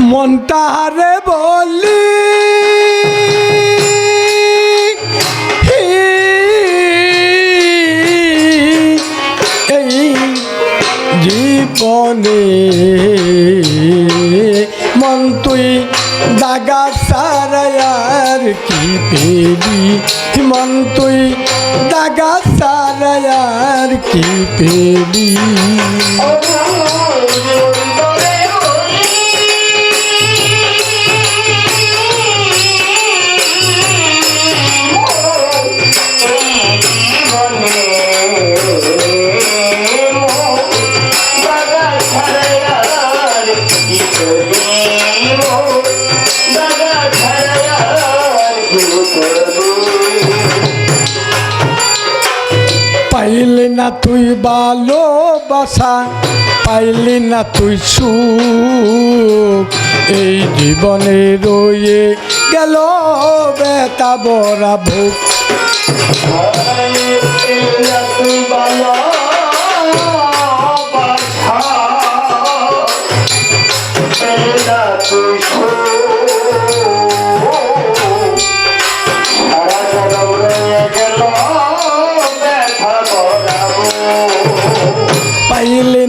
মনটারে বলি। এই জীবনে মন তুই দাগা সারায়ার কি পেলি? মন তুই দাগা সারায়ার কি পেলি? না তুই ভালোবাসা, পাইলি না তুই সুখ। এই জীবনে রয়ে গেল বেতা বরা ভোগ। পাইলি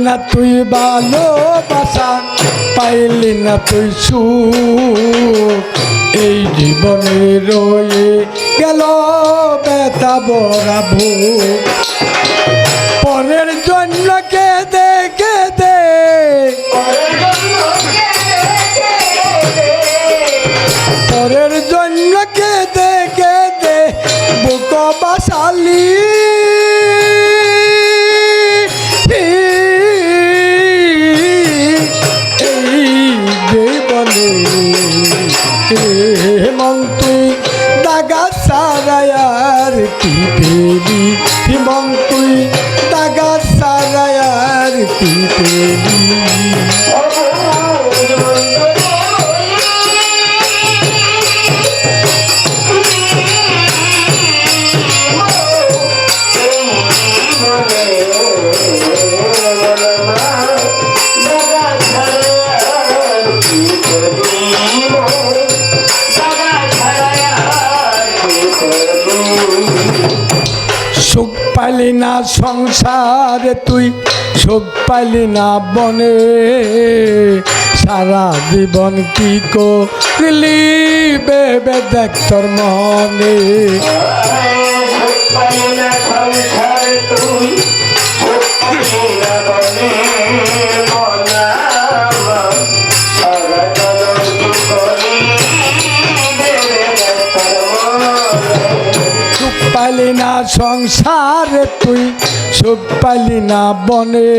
না তুই ভালোবাসা, পাইলি না তুই সুখ। এই জীবনে রয়ে গেল বেতা বরা ভোগ। পরের জন্য কেঁদে কেঁদে পরের জন্য সারায়ার পাইলি না সংসারে, তুই সুখ পাইলি না বনে। সারা জীবন কি করলি বেবে দেখ তোর মনে। তুই সুখ পালি না বনে?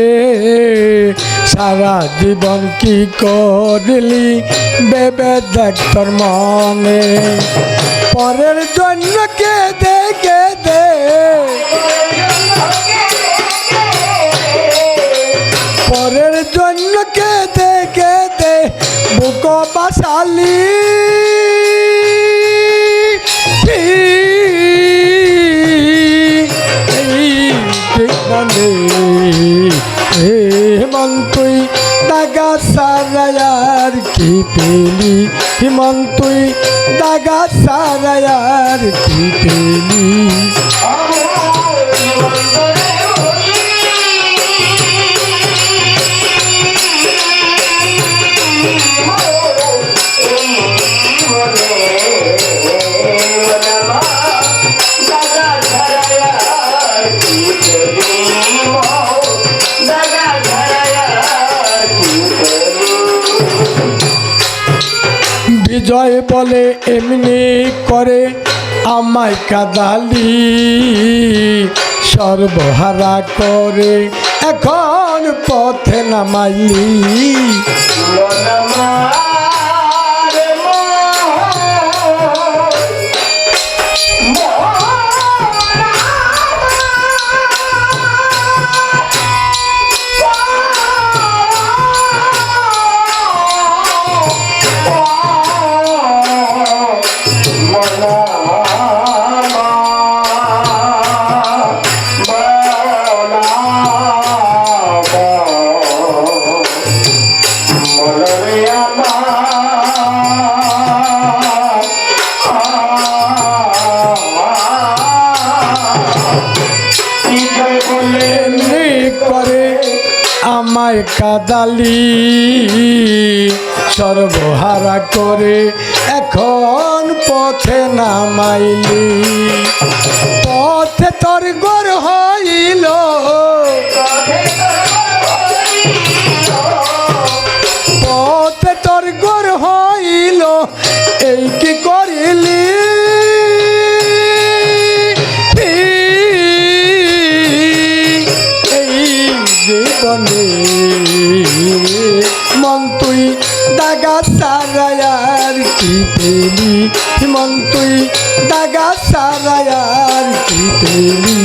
সারা জীবন কি করলি? বেবে দেখ তোর মনে। পরের জন্য কে দে কে দে দাগা সারায়ার কি পেলি? হিমন্তুই তুই দাগা সারায়ার কি পেলি? বিজয় বলে এমনি করে আমায় কাদালি। সর্বহারা করে এখন পথে নামাইলি। আমায় কাদালি সর্বহারা করে এখন পথে নামাইলি। পথে তোর গোর হইল জীবনে। মন তুই দাগা সারায়ার কি পেলি? মন তুই দাগা সারায়ার কি পেলি?